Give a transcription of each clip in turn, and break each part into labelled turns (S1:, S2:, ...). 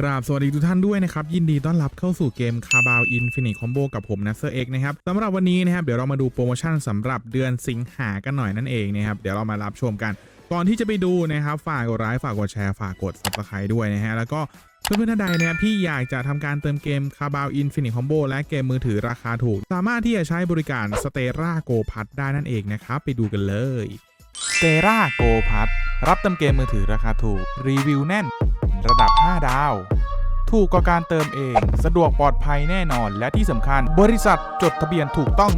S1: กราบสวัสดีทุกท่านด้วยนะครับ ยินดีต้อนรับเข้าสู่เกมคาบาวอินฟินิ c คอมโบกับผมนัสเซอร์เอ็กนะครับสำหรับวันนี้นะครับเดี๋ยวเรามาดูโปรโมชั่นสำหรับเดือนสิงหากันหน่อยนั่นเองนะครับเดี๋ยวเรามารับชมกัน ก่อนที่จะไปดูนะครับฝากกดไลค์ฝากกดแชร์ฝากกด subscribe ด้วยนะฮะแล้วก็เพื่อนๆท่านใดนะครับที่อยากจะทำการเติมเกมคาบาวอินฟินิ c คอมโบและเกมมือถือราคาถูก สามารถที่จะใช้บริการสเตราโกพัทได้นั่นเองนะครับไปดูกันเลยส
S2: เซราโกพัทรับเติมเกมมือถือราคาถูกรีวิวแน่น ระดับ 5 ดาว ถูกกว่าการเติมเอง สะดวกปลอดภัยแน่นอน และที่สำคัญ บริษัทจดทะเบียนถูกต้อง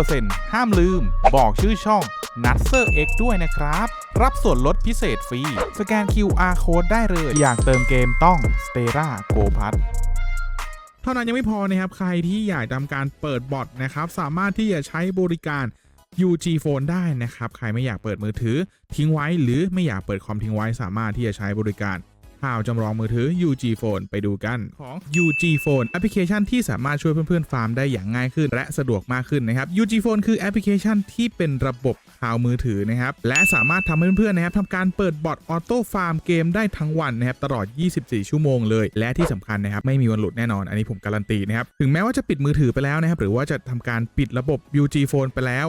S2: 100%ห้ามลืม บอกชื่อช่อง n u t s e r X ด้วยนะครับ รับส่วนลดพิเศษฟรี สแกน QR Code ได้เลย อยากเติมเกมต้อง s t e r a g o p a t
S1: เท่านั้นยังไม่พอนะครับใครที่อยากทำการเปิดบอทนะครับ สามารถที่จะใช้บริการ UG Phone ได้นะครับ ใครไม่อยากเปิดมือถือทิ้งไว้หรือไม่อยากเปิดคอมทิ้งไว้สามารถที่จะใช้บริการ ข่าวจำลองมือถือ UG Phone ไปดูกันของ UG Phone แอปพลิเคชันที่สามารถช่วยเพื่อนๆฟาร์มได้อย่างง่ายขึ้น และสะดวกมากขึ้นนะครับ UG Phone คือแอปพลิเคชันที่เป็นระบบข่าวมือถือนะครับ และสามารถทำให้เพื่อนๆนะครับทำการเปิดบอทออโต้ฟาร์มเกมได้ทั้งวันนะครับตลอด 24 ชั่วโมงเลย และที่สำคัญนะครับไม่มีวันหลุดแน่นอน อันนี้ผมการันตีนะครับ ถึงแม้ว่าจะปิดมือถือไปแล้วนะครับหรือว่าจะทำการปิดระบบ UG Phone ไปแล้ว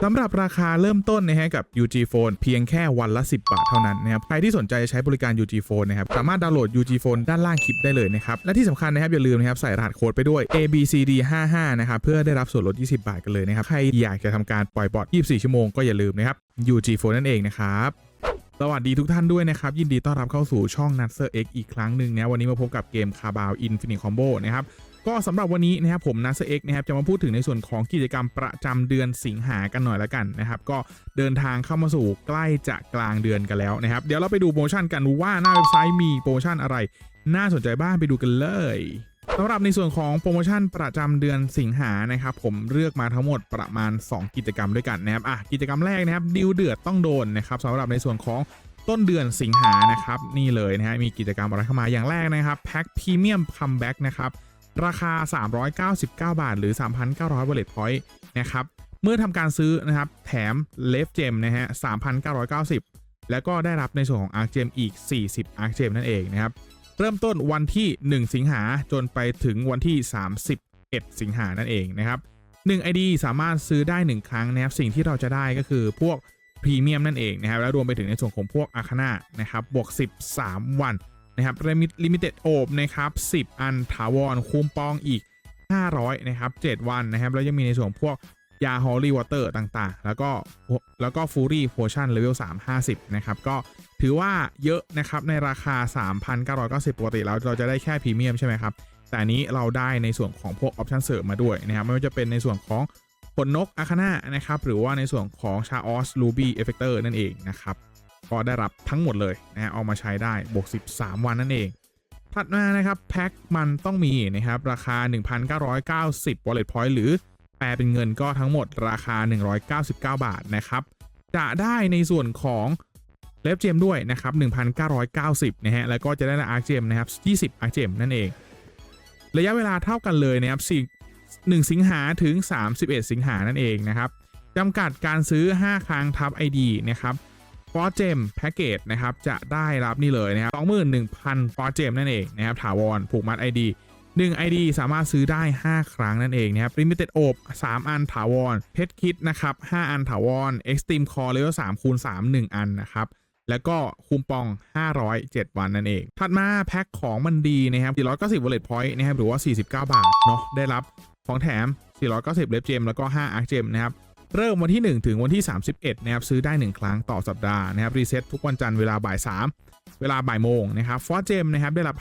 S1: สำหรับราคาเริ่มต้นนะฮะกับ UG Phone เพียงแค่วันละ 10 บาทเท่านั้นนะครับใครที่สนใจใช้บริการ UG Phone นะครับสามารถดาวน์โหลด UG Phone ด้านล่างคลิปได้เลยนะครับและที่สำคัญนะครับอย่าลืมนะครับใส่รหัสโค้ดไปด้วย ABCD 55 นะครับเพื่อได้รับส่วนลด 20 บาทกันเลยนะครับใครอยากจะทำการปล่อยบอท24 ชั่วโมงก็อย่าลืมนะครับ UG Phone นั่นเองนะครับสวัสดีทุกท่านด้วยนะครับ ยินดีต้อนรับเข้าสู่ช่อง n u t s e r X อีกครั้งหนึ่งนะวันนี้มาพบกับเกม c a r b a o Infinite Combo นะครับ ก็สำหรับวันนี้นะครับผม n u t s e r X นะครับจะมาพูดถึงในส่วนของกิจกรรมประจำเดือนสิงหากันหน่อยละกันนะครับก็เดินทางเข้ามาสู่ใกล้จะกลางเดือนกันแล้วนะครับเดี๋ยวเราไปดูโปรโมชั่นกันว่าหน้าเว็บไซต์มีโปรโมชั่นอะไร น่าสนใจบ้างไปดูกันเลยสำหรับในส่วนของโปรโมชั่นประจำเดือนสิงหานะครับผมเลือกมาทั้งหมดประมาณ 2 กิจกรรมด้วยกันนะครับอะกิจกรรมแรกนะครับดิวเดือดต้องโดนนะครับสำหรับในส่วนของต้นเดือนสิงหานะครับนี่เลยนะฮะมีกิจกรรมอะไรเข้ามาอย่างแรกนะครับแพ็คพรีเมียมคัมแบ็กนะครับ ราคา 399 บาท หรือ 3,900 wallet point นะครับเมื่อทำการซื้อนะครับแถมเลฟเจมนะฮะ 3,990 แล้วก็ได้รับในส่วนของ Arc Gem อีก 40 Arc Gem นั่นเองนะครับเริ่มต้นวันที่ 1 สิงหาจนไปถึงวันที่ 31 สิงหานั่นเองนะครับ1 ID สามารถซื้อได้ 1 ครั้งนะครับสิ่งที่เราจะได้ก็คือพวกพรีเมียมนั่นเองนะครับแล้วรวมไปถึงในส่วนของพวกอาคาน่านะครับบวก 13 วัน นะครับลิมิเต็ดโอบนะครับ 10 อันถาวรคูมปองอีก 500 นะครับ 7 วันนะครับ แล้วยังมีในส่วนพวกยาฮอลลี่วอเตอร์ต่างๆ แล้วก็แล้วก็ฟูรี่โพชั่นเลเวล3 50 นะครับ ก็ถือว่าเยอะนะครับ ในราคา 3,990 ปกติแล้วเราจะได้แค่พรีเมียมใช่ไหมครับ แต่นนี้เราได้ในส่วนของพวกออปชันเสริมมาด้วยนะครับ ไม่ว่าจะเป็นในส่วนของผลนกอาคาน่านะครับ หรือว่าในส่วนของชาออสลูบี้เอฟเฟกเตอร์นั่นเองนะครับ ก็ได้รับทั้งหมดเลยนะฮะเอามาใช้ได้บวก 13 วันนั่นเอง ถัดมานะครับแพ็คมันต้องมีนะครับราคา 1,990 wallet point หรือแปลเป็นเงินก็ทั้งหมดราคา 199 บาทนะครับจะได้ในส่วนของเลฟเจมด้วยนะครับ 1,990 นะฮะ แล้วก็จะได้อาร์เจมนะครับ 20 อาร์เจมนั่นเอง ระยะเวลาเท่ากันเลยนะครับ1สิงหาถึง 31 สิงหานั่นเองนะครับจำกัดการซื้อ 5 ครั้งทับ ID นะครับ ฟอร์เจมแพ็กเกจนะครับจะได้รับนี่เลยนะครับ21,000ฟอร์เจมนั่นเองนะครับถาวรผูกมัด ID 1 ID สามารถซื้อได้ 5 ครั้งนั่นเองนะครับ Limited โอบ3 อันถาวรเพชรคิดนะครับ 5 อันถาวร Extreme Core Level 3คูณ3 1 อันนะครับ แล้วก็คูปอง 507 วันนั่นเอง ถัดมาแพ็คของมันดีนะครับ490 wallet point นะครับหรือว่า 49 บาทเนาะได้รับของแถม 490 เล็บเจมแล้วก็5 Arc Gem นะครับ เริ่มวันที่ 1 ถึงวันที่ 31นะครับซื้อได้ 1 ครั้งต่อสัปดาห์นะครับรีเซ็ตทุกวันจันทร์เวลาบ่าย 3 เวลาบ่ายโมงนะครับฟอร์เจมนะครับได้รับ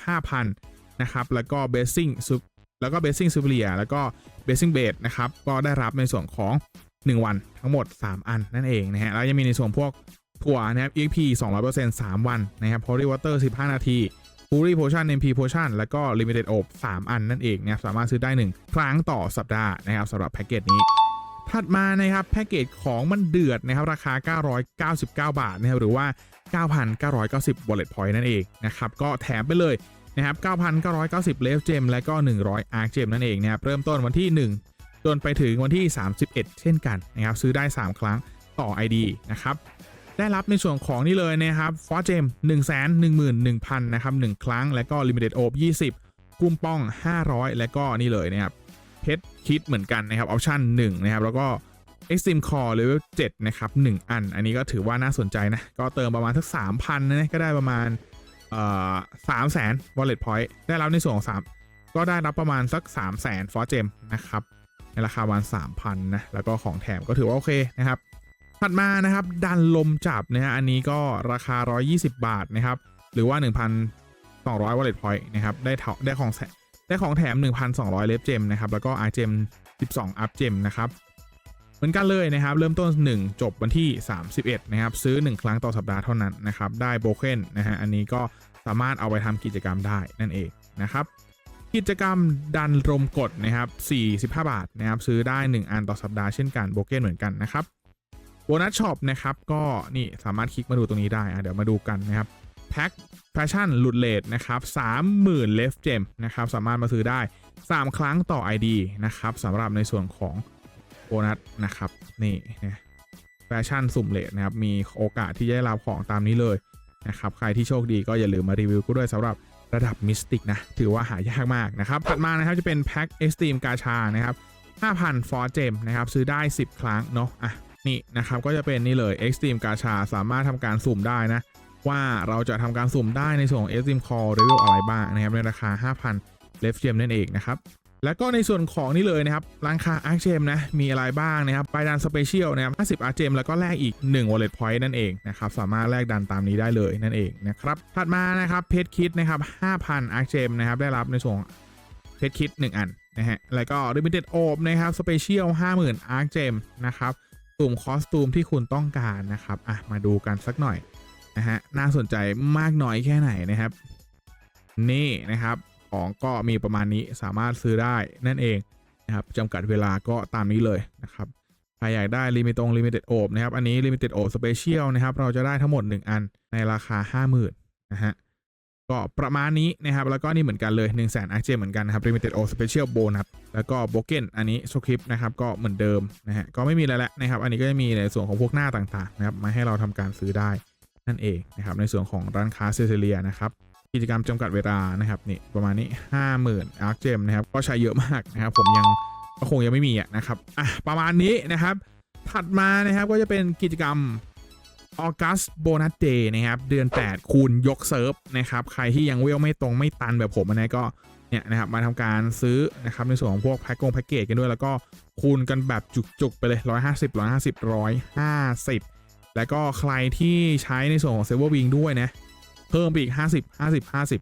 S1: 5,000นะครับแล้วก็เบสซิ่งซุปแล้วก็เบสซิ่งซูเปอร์เรียแล้วก็เบสซิ่งเบสนะครับก็ได้รับในส่วนของ 1 วันทั้งหมด 3 อันนั่นเองนะฮะแล้วยังมีในส่วนพวกถั่วนะครับ EXP 200% 3 วันนะครับ Holy Water 15 นาที f u r y Potion MP Potion แล้วก็ Limited Op 3อันนั่นเองนะครับสามารถซื้อได้ 1 ครั้งต่อสัปดาห์นะครับสำหรับแพ็กเกจนี้ ถัดมานะครับแพ็กเกจของมันเดือดนะครับราคา 999 บาทนะครับหรือว่า 9,990 wallet point นั่นเองนะครับก็แถมไปเลยนะครับ 9,990 level gem และก็ 100 arc gem นั่นเองนะครับเริ่มต้นวันที่ 1 จนไปถึงวันที่ 31 เช่นกันนะครับซื้อได้ 3 ครั้งต่อ ID นะครับได้รับในส่วนของนี่เลยนะครับฟอร์เจม1 1 1 0 0 0 นะครับ 1 ครั้ง แล้วก็ Limited o 20 กุมป้อง 500 แล้วก็นี่เลยนะครับ เพชรคิดเหมือนกันนะครับออปชั่น1นะครับแล้วก็ Extreme Core Level 7นะครับ1อัน อันนี้ก็ถือว่าน่าสนใจนะ ก็เติมประมาณสัก 3,000นะก็ได้ประมาณเอ่อ3แสน Wallet Point ได้รับในส่วนของ 3 ก็ได้รับประมาณสัก3แสนฟอร์เจมนะครับในราคาประมาณ3,000นะแล้วก็ของแถมก็ถือว่าโอเคนะครับถัดมานะครับดันลมจับนะฮะอันนี้ก็ราคา 120 บาทนะครับหรือว่า 1,200 Wallet Point นะครับได้ได้ของแถ ได้ของแถม 1,200 เลฟเจมนะครับ แล้วก็อาร์เจม12 อัพเจมนะครับ เหมือนกันเลยนะครับ เริ่มต้น 1 จบวันที่ 31 นะครับ ซื้อ 1 ครั้งต่อสัปดาห์เท่านั้นนะครับ ได้โบเคนนะฮะ อันนี้ก็สามารถเอาไปทำกิจกรรมได้นั่นเองนะครับ กิจกรรมดันลมกดนะครับ45 บาทนะครับ ซื้อได้ 1 อันต่อสัปดาห์เช่นกันโบเคนเหมือนกันนะครับโบนัสช็อปนะครับก็นี่สามารถคลิกมาดูตรงนี้ได้อะเดี๋ยวมาดูกันนะครับ แพ็คแฟชั่นหลุดเลทนะครับ30,000เลฟเจมนะครับสามารถมาซื้อได้ 3 ครั้งต่อ ID นะครับสำหรับในส่วนของโบนัสนะครับนี่นะแฟชั่นสุ่มเลทนะครับมีโอกาสที่จะได้รับของตามนี้เลยนะครับใครที่โชคดีก็อย่าลืมมารีวิวกูด้วยสำหรับระดับมิสติกนะ ถือว่าหายากมากนะครับ ถัดมานะครับจะเป็นแพ็คเอ็กซ์ตรีมกาชานะครับ5,000ฟอร์เจมนะครับ ซื้อได้ 10 ครั้งเนาะอะนี่นะครับก็จะเป็นนี่เลย Extreme กาชาสามารถทำการสุ่มได้นะ ว่าเราจะทำการสุ่มได้ในส่วนของ Extreme Core Level อะไรบ้างนะครับในราคา 5,000 Left Gem นั่นเองนะครับแล้วก็ในส่วนของนี่เลยนะครับร้านค้า Arc Gem นะ มีอะไรบ้างนะครับไปดันสเปเชียลนะครับ 50 Arc Gem แล้วก็แลกอีก 1 Wallet Point นั่นเองนะครับ สามารถแลกดันตามนี้ได้เลยนั่นเองนะครับ ถัดมานะครับเพชรคิดนะครับ 5,000 Arc Gem นะครับ ได้รับในส่วนของเพชรคิด 1 อันนะฮะ แล้วก็ Limited Orb นะครับสเปเชียล50,000 Arc Gem นะครับ สุ่มคอสตูมที่คุณต้องการนะครับ อะ มาดูกันสักหน่อย นะฮะน่าสนใจมากน้อยแค่ไหนนะครับ นี่นะครับของก็มีประมาณนี้สามารถซื้อได้นั่นเองนะครับจำกัดเวลาก็ตามนี้เลยนะครับใครอยากได้ลิมิตตรงลิมิเต็ดโอบนะครับอันนี้ลิมิเต็ดโอบสเปเชียลนะครับเราจะได้ทั้งหมด 1 อันในราคา 50,000นะฮะก็ประมาณนี้นะครับแล้วก็นี่เหมือนกันเลย 1 0 0 0 0แสนอาร์เจเหมือนกันนะครับ Limited O Special Bonus แล้วก็โบเกนอันนี้สคริปต์นะครับก็เหมือนเดิมนะฮะก็ไม่มีอะไรแล้วนะครับ อันนี้ก็จะมีในส่วนของพวกหน้าต่างๆนะครับมาให้เราทำการซื้อได้ นั่นเองนะครับในส่วนของร้านค้าเซเซเลียนะครับกิจกรรมจำกัดเวลานะครับนี่ประมาณนี้ 50,000 Arc Gem นะครับก็ใช้เยอะมากนะครับผมยังก็คงยังไม่มีนะครับอะประมาณนี้นะครับ ถัดมานะครับก็จะเป็นกิจกรรมออกัสโบนัสเดย์นะครับเดือน 8 คูณยกเซิร์ฟนะครับใครที่ยังเวลไม่ตรงไม่ตันแบบผมนะก็เนี่ยนะครับมาทำการซื้อนะครับในส่วนของพวกแพ็คกงแพ็กเกจกันด้วยแล้วก็คูณกันแบบจุกๆ ไปเลย 150 150 150 แล้วก็ใครที่ใช้ในส่วนของเซ r ร์ r วิงด้วยนะ เพิ่มไปอีก 50 50 50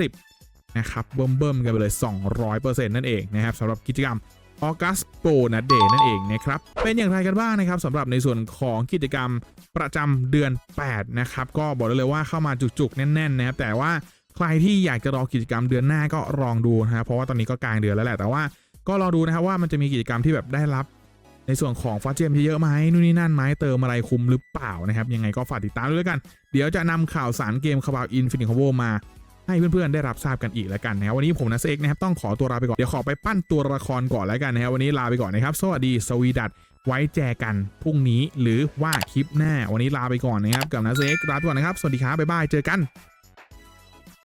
S1: 50 นะครับเบิ่มๆกันไปเลย 200%นั่นเองนะครับสำหรับกิจกรรมออกัสโ o นั d เดย์นั่นเองนะครับ เป็นอย่างไรกันบ้างนะครับสำหรับในส่วนของกิจกรรมประจำเดือน 8 นะครับ ก็บอกได้เลยว่าเข้ามาจุกๆ แน่นๆ นะครับ แต่ว่าใครที่อยากจะรอกิจกรรมเดือนหน้าก็ลองดูนะครับเพราะว่าตอนนี้ก็กลางเดือนแล้วแหละแต่ว่าก็รอดูนะครับว่ามันจะมีกิจกรรมที่แบบได้รับ ในส่วนของฟาเจมเยอะไหมนู่นนี่นั่นไหมเติมอะไรคุมหรือเปล่านะครับ ยังไงก็ฝากติดตามด้วยกัน เดี๋ยวจะนำข่าวสารเกมคาบาวอินฟินิคอโวมาให้เพื่อนๆได้รับทราบกันอีกแล้วกันนะครับวันนี้ผมนัสเอกนะครับต้องขอตัวลาไปก่อน เดี๋ยวขอไปปั้นตัวละครก่อนแล้วกันนะครับวันนี้ลาไปก่อนนะครับ สวัสดีสวีดัตไว้แจกันพรุ่งนี้หรือว่าคลิปหน้า วันนี้ลาไปก่อนนะครับกับนัสเอกลาไปก่อนนะครับ สวัสดีครับบ๊ายบายเจอกัน